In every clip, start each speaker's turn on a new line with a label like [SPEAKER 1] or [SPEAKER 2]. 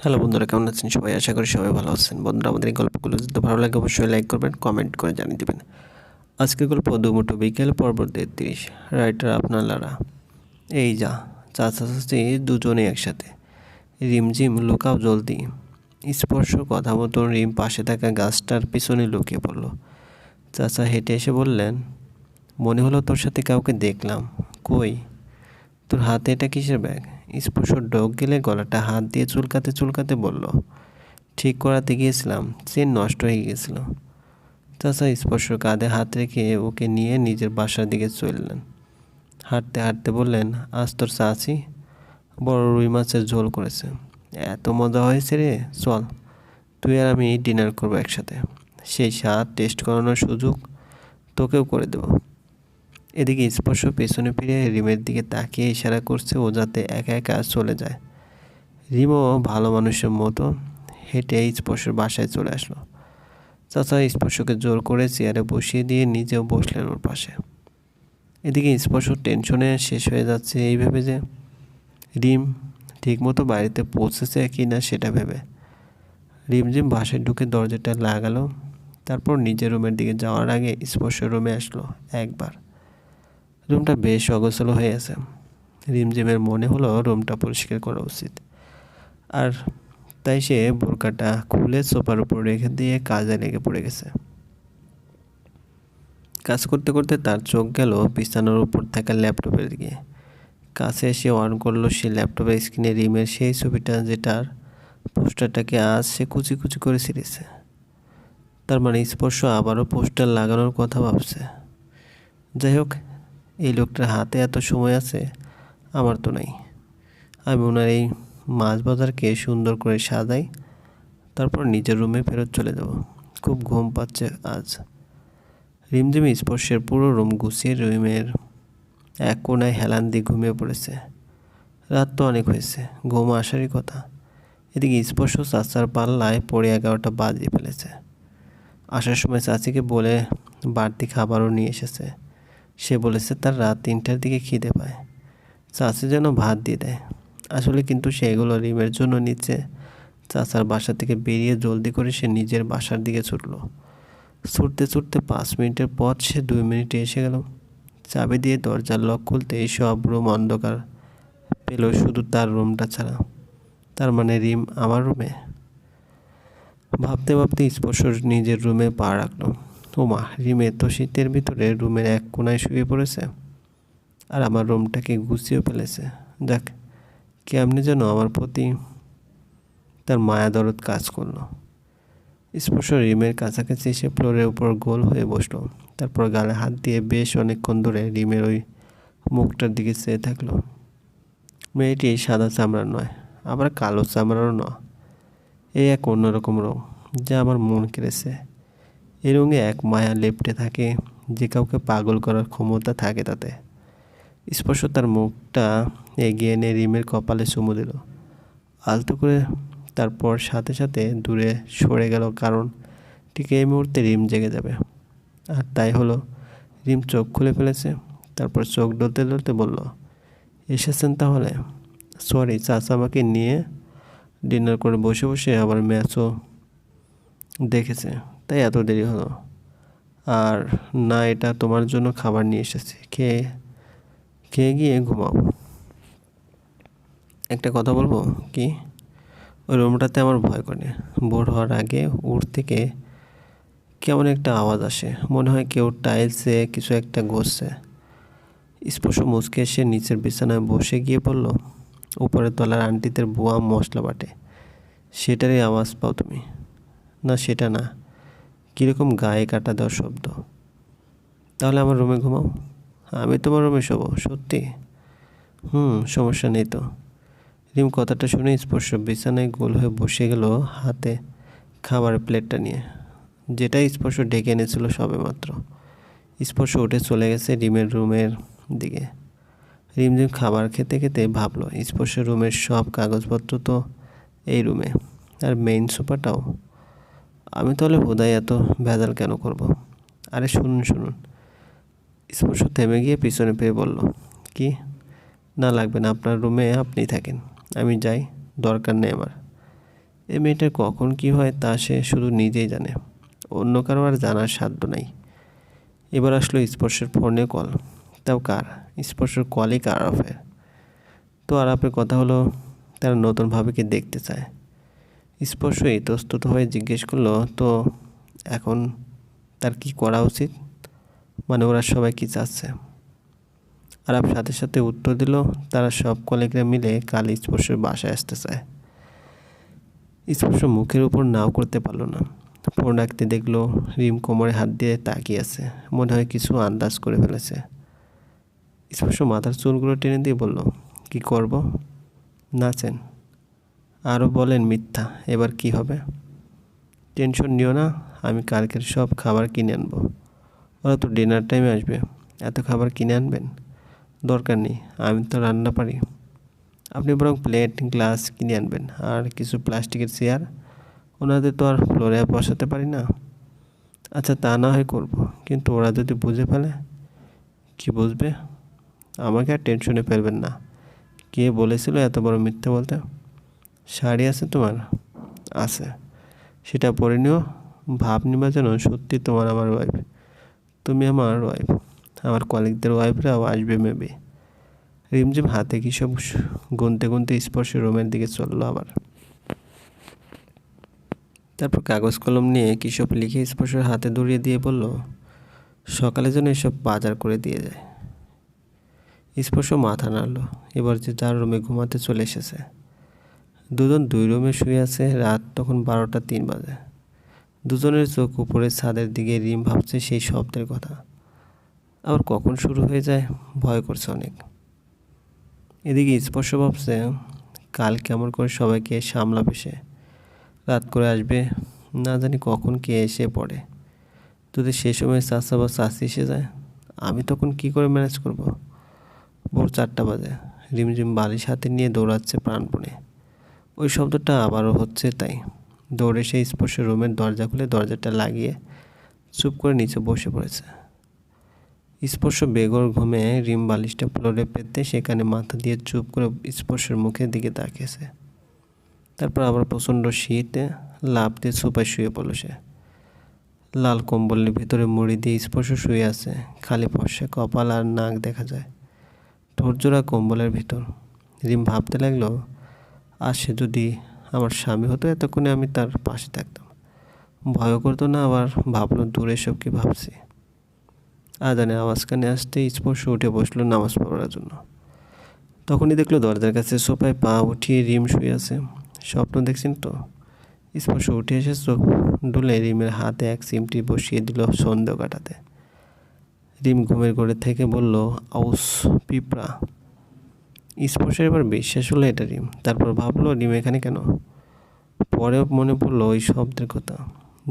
[SPEAKER 1] Hello বন্ধুরা, কেমন আছেন সবাই? আশা করি সবাই ভালো আছেন। বন্ধুরা, আমাদের এই গল্পগুলো যদি ভালো লাগে, অবশ্যই লাইক করবেন কমেন্ট করে জানিয়ে দেবেন। আজকের গল্প দুমুটো বিকেল পর্ব তেত্রিশ রাইটার আপনার লারা। এই যা, চাচা চাচি দুজনে একসাথে। রিমঝিম, লুকাও জলদি। স্পর্শ, কথা মতো রিম পাশে থাকা গাছটার পিছনে লুকিয়ে পড়ল। চাচা হেঁটে এসে বললেন, মনে হলো তোর সাথে কাউকে দেখলাম। কই? তোর হাতে এটা কিসের ব্যাগ স্পর্শ ডোক গেলে গলাটা হাত দিয়ে চুলকাতে চুলকাতে বলল, ঠিক করাতে গিয়েছিলাম চেন নষ্ট হয়ে গেছিল চাচা স্পর্শ কাঁধে হাত রেখে ওকে নিয়ে নিজের বাসার দিকে চললেন। হাঁটতে হাঁটতে বললেন, আজ তোর চাচি বড় রুই মাছের ঝোল করেছে। এত মজা হয়েছে রে, চল, তুই আর আমি ডিনার করব একসাথে। সেই স্বাদ টেস্ট করানোর সুযোগ তোকেও করে দেবো। এদিকে স্পর্শ পেছনে ফিরে রিমের দিকে তাকিয়ে ইশারা করছে ও যাতে একা একা চলে যায়। রিমও ভালো মানুষের মতো হেঁটে স্পর্শের বাসায় চলে আসলো। চাচা স্পর্শকে জোর করে চেয়ারে বসিয়ে দিয়ে নিজেও বসলেন ওর পাশে। এদিকে স্পর্শ টেনশনে শেষ হয়ে যাচ্ছে এই ভেবে যে রিম ঠিকমতো বাড়িতে পৌঁছেছে কি না সেটা ভেবে। রিমঝিম বাসায় ঢুকে দরজাটা লাগালো, তারপর নিজের রুমের দিকে যাওয়ার আগে স্পর্শ রুমে আসলো একবার। রুমটা বেশ অগোছালো হয়ে আছে। রিমঝিমের মনে হলো রুমটা পরিষ্কার করা উচিত। আর তাই সে বোরকাটা খুলে সোফার উপর রেখে দিয়ে কাজে লেগে পড়ে গেছে। কাজ করতে করতে তার চোখ গেল বিছানার উপর থাকা ল্যাপটপের দিকে। কাছে এসে অন করল সে ল্যাপটপের স্ক্রিনে রিমের সেই ছবিটা যেটার পোস্টারটাকে আজ সে কুচি কুচি করে ছিঁড়েছে। তার মানে স্পর্শ আবারও পোস্টার লাগানোর কথা ভাবছে। যাই হোক এই লোকটার হাতে এত সময় আছে? আমার তো নাই। আমি ওনার এই মাছ বাজারকে সুন্দর করে সাজাই, তারপর নিজের রুমে ফেরত চলে যাব। খুব ঘুম পাচ্ছে আজ। রিমঝিম স্পর্শের পুরো রুম গুছিয়ে রুমের এক কোনায় হেলান দিয়ে ঘুমিয়ে পড়েছে। রাত তো অনেক হয়েছে, ঘুম আসারই কথা। এদিকে স্পর্শ চাচার পাল্লায় পড়ে এগারোটা বাজিয়ে ফেলেছে। আসার সময় চাচিকে বলে বাড়তি খাবারও নিয়ে এসেছে। সে বলেছে তার রাত তিনটার দিকে খিদে পায়। চাচি যেন ভাত দিয়ে দেয়। আসলে কিন্তু সেগুলো রিমের জন্য নিচ্ছে। চাচার বাসা থেকে বেরিয়ে জলদি করে সে নিজের বাসার দিকে ছুটল। ছুটতে ছুটতে পাঁচ মিনিটের পর সে দুই মিনিটে এসে গেল। চাবি দিয়ে দরজার লক খুলতে এই সব রুম অন্ধকার পেল শুধু তার রুমটা ছাড়া। তার মানে রিম আমার রুমে? ভাবতে ভাবতে স্পর্শ নিজের রুমে পা রাখল। ওমা রিমে তো শীতের ভিতরে রুমের এক কোনায় শুয়ে পড়েছে। আর আমার রুমটাকে গুছিয়ে ফেলেছে। দেখ, কেমনি যেন আমার প্রতি তার মায়া দরদ কাজ করল। স্পর্শ রিমের কাছাকাছি এসে ফ্লোরের উপর গোল হয়ে বসল। তারপর গালে হাত দিয়ে বেশ অনেকক্ষণ ধরে রিমের ওই মুখটার দিকে চেয়ে থাকল। মেয়েটি সাদা চামড়ার নয়, আবার কালো চামড়ারও নয়। এই এক অন্যরকম রং যা আমার মন কেড়েছে। এই রঙে এক মায়া লেপটে থাকে, যে কাউকে পাগল করার ক্ষমতা থাকে তাতে। স্পর্শ তার মুখটা এগিয়ে এনে রিমের কপালে চুমু দিল। আলতো করে তারপর সাথে সাথে দূরে সরে গেল, কারণ ঠিক এই মুহূর্তে রিম জেগে যাবে। আর তাই হলো, রিম চোখ খুলে ফেলেছে, তারপর চোখ ডলতে ডলতে বলল, এসেছেন তাহলে? সরি, চাচা আমাকে নিয়ে ডিনার করে বসে বসে আবার ম্যাচও দেখেছে। তাই এত দেরি হলো? আর না, এটা তোমার জন্য খাবার নিয়ে এসেছি। খেয়ে খেয়ে গিয়ে ঘুমাও? একটা কথা বলব? কি? ওই রুমটাতে আমার ভয় করে। ভোর হওয়ার আগে উঠ থেকে কেমন একটা আওয়াজ আসে। মনে হয় কেউ টাইলসে কিছু একটা ঘষছে। স্পর্শ মুচকে এসে নিচের বিছানায় বসে গিয়ে বলল উপরের তলার আন্টিদের বোয়া মশলা বাটে। সেটারই আওয়াজ পাও তুমি। না, সেটা না। কীরকম গায়ে কাটা দেওয়ার শব্দ? তাহলে আমার রুমে ঘুমাও। আমি তোমার রুমে শোবো, সত্যি? হুম, সমস্যা নেই তো। রিম কথাটা শুনে স্পর্শ বিছানায় গোল হয়ে বসে গেল হাতে খাবারের প্লেটটা নিয়ে। যেটা স্পর্শ ডেকে এনেছিল সবে মাত্র। স্পর্শ উঠে চলে গেছে রিমের রুমের দিকে। রিমঝিম খাবার খেতে খেতে ভাবলো স্পর্শ রুমের সব কাগজপত্র তো এই রুমে, আর মেইন সোফাটাও আমি তাহলে বোধহয় এত ভেজাল কেন করব। আরে শুনুন শুনুন। স্পর্শ থেমে গিয়ে পিছনে পেয়ে বলল, কি? না লাগবে না, আপনার রুমে আপনি থাকেন। আমি যাই, দরকার নেই আমার। এই মেয়েটার কখন কি হয় তা সে শুধু নিজেই জানে। অন্য কারও আর জানার সাধ্য নাই। এবার আসলো স্পর্শের ফোনে কল তাও কার? স্পর্শের কলই কার অফের তো আর আপনার কথা হলো তারা নতুনভাবে কি দেখতে চায়। স্পর্শ ইতস্তত হয়ে জিজ্ঞেস করল, তো এখন তার কি করা উচিত? মানে ওরা সবাই কি চাচ্ছে? আরব সাথে সাথে উত্তর দিল, তারা সব কলেগরা মিলে কাল স্পর্শের বাসায় আসতে চায়। স্পর্শ মুখের উপর নাও করতে পারল না। ফোন রাখতে দেখল, রিম কোমরে হাত দিয়ে তাকিয়ে আছে, মনে হয় কিছু আন্দাজ করে ফেলেছে। স্পর্শ মাথার চুলগুলো টেনে দিয়ে বলল, কি করব? নাচেন। আরও বলেন মিথ্যা, এবার কি হবে? টেনশন নিও না, আমি কালকের সব খাবার কিনে আনব। ওরা তো ডিনার টাইমে আসবে, এত খাবার কিনে আনবেন? দরকার নেই, আমি তো রান্না পারি। আপনি বরং প্লেট গ্লাস কিনে আনবেন, আর কিছু প্লাস্টিকের চেয়ার ওনাদের তো আর ফ্লোরে বসাতে পারি না। আচ্ছা তা না হয় করব, কিন্তু ওরা যদি বুঝে ফেলে, কি বুঝবে? আমাকে আর টেনশনে ফেলবেন না। কে বলেছিল এত বড় মিথ্যে বলতে? শাড়ি আছে তোমার? আছে। সেটা পরে নিও। ভাব নিবা যেন সত্যি তোমার আমার ওয়াইফ তুমি আমার ওয়াইফ আমার কলিগদের ওয়াইফরাও আসবে মেবি রিমঝিম হাতে কি সব গুনতে গুনতে স্পর্শ রুমের দিকে চলল আবার। তারপর কাগজ কলম নিয়ে কী সব লিখে স্পর্শের হাতে ধরিয়ে দিয়ে বলল, সকালে যেন এসব বাজার করে দিয়ে যায়। স্পর্শ মাথা নাড়ল। এবার যে যার রুমে ঘুমাতে চলে এসেছে। দুজন দুই রুমে শুয়ে আছে, রাত তখন বারোটা তিন বাজে। দুজনের চোখ উপরে ছাদের দিকে রিম ভাবছে সেই শব্দের কথা। আবার কখন শুরু হয়ে যায়, ভয় করছে অনেক। এদিকে স্পর্শ ভাবছে, কাল কেমন করে সবাইকে সামলাবে সে? রাত করে আসবে, না জানি কখন কে এসে পড়ে। যদি সে সময় চাষা বা চাষি এসে যায়, আমি তখন কি করে ম্যানেজ করব? ভোর চারটা বাজে। রিমঝিম বালিশ হাতে নিয়ে দৌড়াচ্ছে প্রাণপণে। ওই শব্দটা আবারও হচ্ছে তাই। দৌড়ে সেই স্পর্শ রুমের দরজা খুলে দরজাটা লাগিয়ে চুপ করে নিচে বসে পড়েছে। স্পর্শ বেগর ঘুমে রিম বালিশটা ফ্লোরে পেতে সেখানে মাথা দিয়ে চুপ করে স্পর্শের মুখের দিকে তাকিয়েছে। তারপর আবার প্রচণ্ড শীতে লাভ দিয়ে সোফায় শুয়ে পড়ল সে। লাল কম্বলের ভিতরে মুড়ি দিয়ে স্পর্শ শুয়ে আছে, খালি ফর্সা কপাল আর নাক দেখা যায়। ঠোরজোড়া কম্বলের ভিতর। রিম ভাবতে লাগল আর সে যদি আমার স্বামী হতো, এতক্ষণে আমি তার পাশে থাকতাম। ভয় করতো না, আবার ভাবলো, দূরে সব কি ভাবছি? আদানে আওয়াজ কানে আসতে স্পর্শ উঠে বসল নামাজ পড়ার জন্য। তখনই দেখল দরজার কাছে সোফায় পা উঠিয়ে রিম শুয়ে আছে। স্বপ্ন দেখছেন তো? স্পর্শ উঠে এসে চোখ ডুলে রিমের হাতে এক সিমটি বসিয়ে দিল সন্দেহ কাটাতে। রিম ঘুমের ঘরে থেকে বলল, আউস, পিঁপড়া। স্পর্শের এবার বিশ্বাস হলো এটা রিম। তারপর ভাবলো, রিম এখানে কেন? পরে মনে পড়ল ওই শব্দের কথা,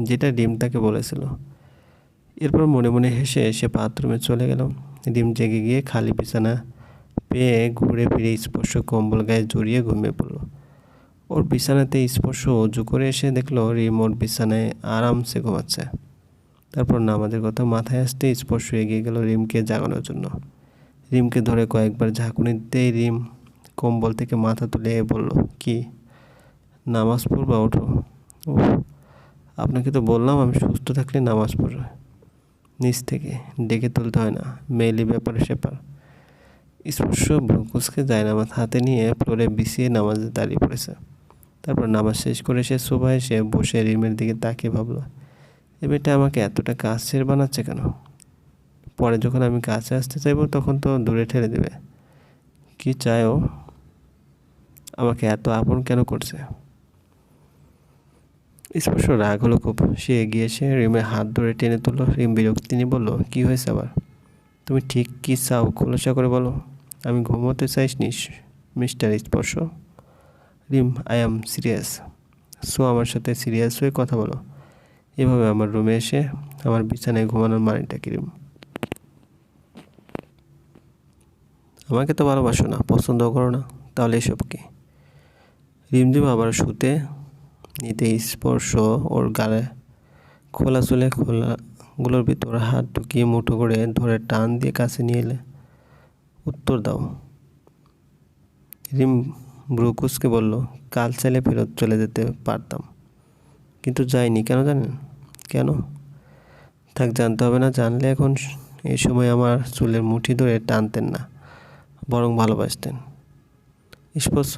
[SPEAKER 1] যেটা রিম তাকে বলেছিল। এরপর মনে মনে হেসে সে বাথরুমে চলে গেল। রিম জেগে গিয়ে খালি বিছানা পেয়ে ঘুরে ফিরে স্পর্শ কম্বল গায়ে জড়িয়ে ঘুমিয়ে পড়ল। ওর বিছানাতে স্পর্শ অজু করে এসে দেখল রিম ওর বিছানায় আরামসে ঘুমাচ্ছে। তারপর নামাজের কথা মাথায় আসতে স্পর্শ এগিয়ে গেল রিমকে জাগানোর জন্য। রিমকে ধরে কয়েকবার ঝাঁকুনি দিতেই রিম কম্বল থেকে মাথা তুলে বলল, কি, নামাজ পড়বা? ওঠো। ও আপনাকে তো বললাম আমি সুস্থ থাকলে নামাজ পড়বে। নিচ থেকে ডেকে তুলতে হয় না মেইলি ব্যাপারে সেপার। স্পর্শ ভ্রুকুসকে যায় নামাজ হাতে নিয়ে ফ্লোরে বিছিয়ে নামাজে দাঁড়িয়ে পড়েছে। তারপর নামাজ শেষ করে সে সোফায় এসে বসে রিমের দিকে তাকিয়ে ভাবলো, এ মেয়েটা আমাকে এতটা কাছের বানাচ্ছে কেন? পরে যখন আমি কাছে আসতে চাইব, তখন তো দূরে ঠেলে দেবে। কি চায় ও? আমাকে এত আপন কেন করছে? স্পর্শ রাগ হলো খুব। সে এগিয়ে এসে রিমের হাত ধরে টেনে তুললো। রিম বিরক্তি নিয়ে বলল, কী হয়েছে আবার? তুমি ঠিক কী চাও? খোলসা করে বলো। আমি ঘুমোতে চাইস নিস mister Sparsh. Rim, I am serious. So আমার সাথে সিরিয়াস হয়ে কথা বলো। এভাবে আমার রুমে এসে আমার বিছানায় ঘুমানোর মানেটা কি, রিম? আমাকে তো ভালোবাসো না পছন্দ করো না, তাহলে এসব কি? রিমঝিম আবার শুতে নিতে স্পর্শ ওর গালে। খোলা চুলে খোলাগুলোর ভিতর হাত ঢুকিয়ে মুঠো করে ধরে টান দিয়ে কাছে নিয়ে এলে। উত্তর দাও। রিম ব্রুকুসকে বলল, কাল চাইলে ফেরত চলে যেতে পারতাম, কিন্তু যাইনি, কেন জানেন? কেন? থাক, জানতে হবে না, জানলে এখন এই সময় আমার চুলের মুঠি ধরে টানতেন না। বরং ভালোবাসতেন। স্পর্শ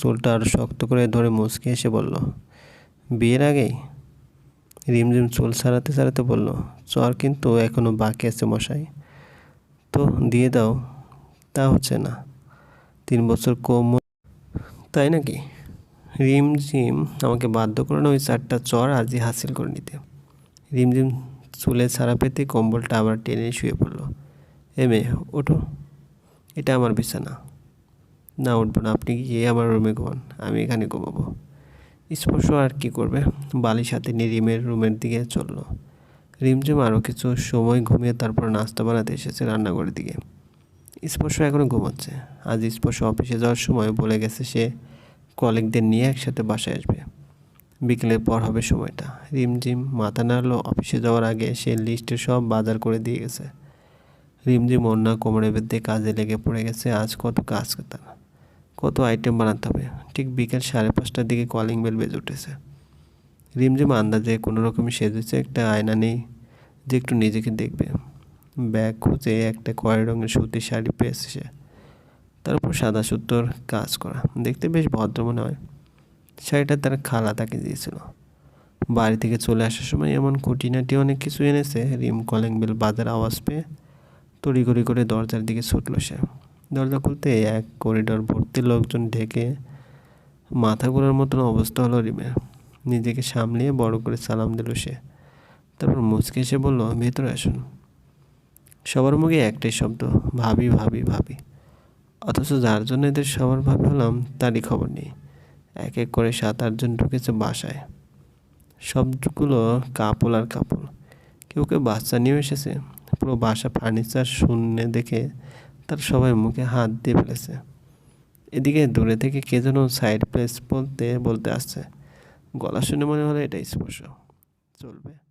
[SPEAKER 1] চুলটা আরও শক্ত করে ধরে মুচকে এসে বলল, বিয়ের আগেই? রিমঝিম চুল সারাতে সারাতে বলল, চর কিন্তু এখনও বাকি আছে মশাই। তো দিয়ে দাও, তা হচ্ছে না। তিন বছর কম তাই নাকি? রিমঝিম আমাকে বাধ্য করে না ওই চারটা চর আজই হাসিল করে নিতে। রিমঝিম চুলে ছাড়া পেতে কম্বলটা আবার টেনে শুয়ে পড়ল, এ মেয়ে, ওঠো। এটা আমার বিছানা। না, উঠবো না। আপনি গিয়ে আমার রুমে ঘুমান। আমি এখানে ঘুমাবো। স্পর্শ আর কি করবে? বালির সাথে নিয়ে রিমের রুমের দিকে চলল। রিমঝিম আরও কিছু সময় ঘুমিয়ে তারপর নাস্তা বানাতে এসেছে রান্নাঘরের দিকে। স্পর্শ এখনও ঘুমাচ্ছে। আজ স্পর্শ অফিসে যাওয়ার সময় বলে গেছে সে কলিগদের নিয়ে একসাথে বাসায় আসবে। বিকেলের পর হবে সময়টা। রিমঝিম মাথা নাড়লো। অফিসে যাওয়ার আগে সে লিস্টে সব বাজার করে দিয়ে গেছে। রিমঝিম অন্য কোমরে বেঁধে কাজে লেগে পড়ে গেছে। আজ কত কাজ তার কত আইটেম বানাতে হবে। ঠিক বিকেল সাড়ে পাঁচটার দিকে কলিং বেল বেজে উঠেছে। রিমঝিম আন্দাজে কোনো রকমই সেজেছে একটা আয়না নেই, যে একটু নিজেকে দেখবে। ব্যাগ খুঁজে একটা কয় রঙের সুতির শাড়ি পেয়েছে সে তারপর সাদা সুতোর কাজ করা। দেখতে বেশ ভদ্র মনে হয়। শাড়িটা তার খালা তাকে দিয়েছিল। বাড়ি থেকে চলে আসার সময় এমন খুঁটিনাটি অনেক কিছু এনেছে। রিম কলিং বেল বাজার আওয়াজ পেয়ে তড়িঘড়ি করে দরজার দিকে ছুটলো সে। দরজা খুলতে এক করিডোর ভর্তি লোকজন ঢেকে মাথা ঘোরার মতন অবস্থা হলো রিমের। নিজেকে সামলিয়ে বড় করে সালাম দিল সে। তারপর মুচকে এসে বলল, ভেতরে আসুন। সবার মুখে একটাই শব্দ, ভাবি ভাবি ভাবি। অথচ যার জন্য এদের সবার ভাবি হলাম, তারই খবর নেই। এক এক করে সাত আটজন ঢুকেছে বাসায়। সবগুলো কাপল আর কাপল। কেউ কেউ বাচ্চা নিয়েও এসেছে। পুরো বাসা ফার্নিচার শূন্য দেখে তার সবাই মুখে হাত দিয়ে ফেলেছে। এদিকে দূরে থেকে কে যেন সাইড প্লেস বলতে বলতে আসছে। গলা শুনে মনে হলো এটাই স্পর্শ। চলবে।